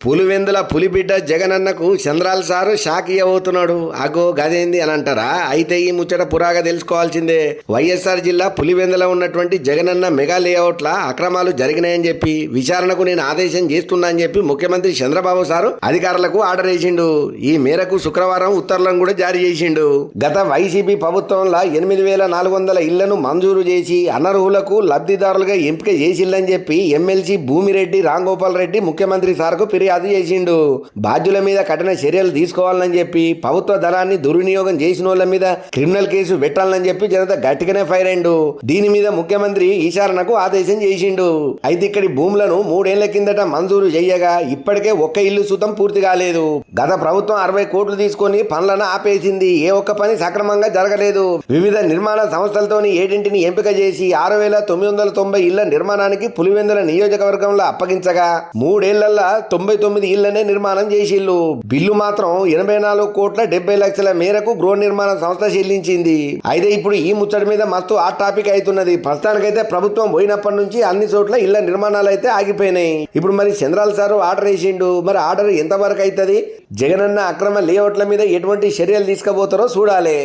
పులివెందుల పులిబిడ్డ జగనన్నకు చంద్రాల sir shock అవుతున్నాడు. అగో గదేంది అని అంటారా? అయితే ఈ ముచ్చట పురాగా తెలుసుకోవాల్సిందే. వైఎస్ఆర్ జిల్లా పులివెందుల ఉన్నటువంటి జగనన్న మెగా లేఅవుట్ల అక్రమాలు జరిగినాయని చెప్పి విచారణకు నేను ఆదేశం చేస్తున్నా అని చెప్పి ముఖ్యమంత్రి చంద్రబాబు సారు అధికారులకు ఆర్డర్ వేసిండు. ఈ మేరకు శుక్రవారం ఉత్తర్వులను కూడా జారీ చేసిండు. గత వైసీపీ ప్రభుత్వంలో ఎనిమిది వేల నాలుగు వందల ఇళ్ళను మంజూరు చేసి అనర్హులకు లబ్ధిదారులుగా ఎంపిక చేసిల్లని చెప్పి ఎమ్మెల్సీ భూమిరెడ్డి రాంగోపాల్ రెడ్డి ముఖ్యమంత్రి సార్కు ఫిర్యాదు చేసిండు. బాధ్యుల మీద కఠిన చర్యలు తీసుకోవాలని చెప్పి ప్రభుత్వ ధనాన్ని దుర్వినియోగం చేసిన వాళ్ళ మీద క్రిమినల్ కేసు పెట్టాలని చెప్పి జనత గట్టిగానే ఫైర్ అయిండు. దీని మీద ముఖ్యమంత్రి ఈశారణకు ఆదేశం చేసిండు. అయితే ఇక్కడి భూములను మూడేళ్ళ కిందట మంజూరు చేయగా ఇప్పటికే ఒక్క ఇల్లు సుతం పూర్తి కాలేదు. గత ప్రభుత్వం అరవై కోట్లు తీసుకొని పనులను ఆపేసింది. ఏ ఒక్క పని సక్రమంగా జరగలేదు. వివిధ నిర్మాణ సంస్థలతోని ఏడింటిని ఎంపిక చేసి ఆరు వేల తొమ్మిది వందల తొంభై ఇళ్ళ నిర్మాణానికి పులివెందుల నియోజకవర్గంలో అప్పగించగా మూడేళ్ళలో తొంభై తొమ్మిది ఇళ్ళనే నిర్మాణం చేసిల్లు బిల్లు మాత్రం ఎనభై నాలుగు కోట్ల డెబ్బై లక్షల మేరకు గృహ నిర్మాణ సంస్థ చెల్లించింది. అయితే ఇప్పుడు ఈ ముచ్చటి మీద మస్తు ఆ టాపిక్ అవుతున్నది ప్రస్తుతానికైతే ప్రభుత్వం పోయినప్పటి నుంచి అన్ని చోట్ల ఇళ్ళ నిర్మాణాలు అయితే ఆగిపోయినాయి. ఇప్పుడు మరి చంద్రాల సారు ఆర్డర్ వేసిండు. మరి ఆర్డర్ ఎంతవరకు అవుతుంది జగనన్న అక్రమ లేఅవుట్ల మీద ఎటువంటి చర్యలు తీసుకుపోతారో చూడాలి.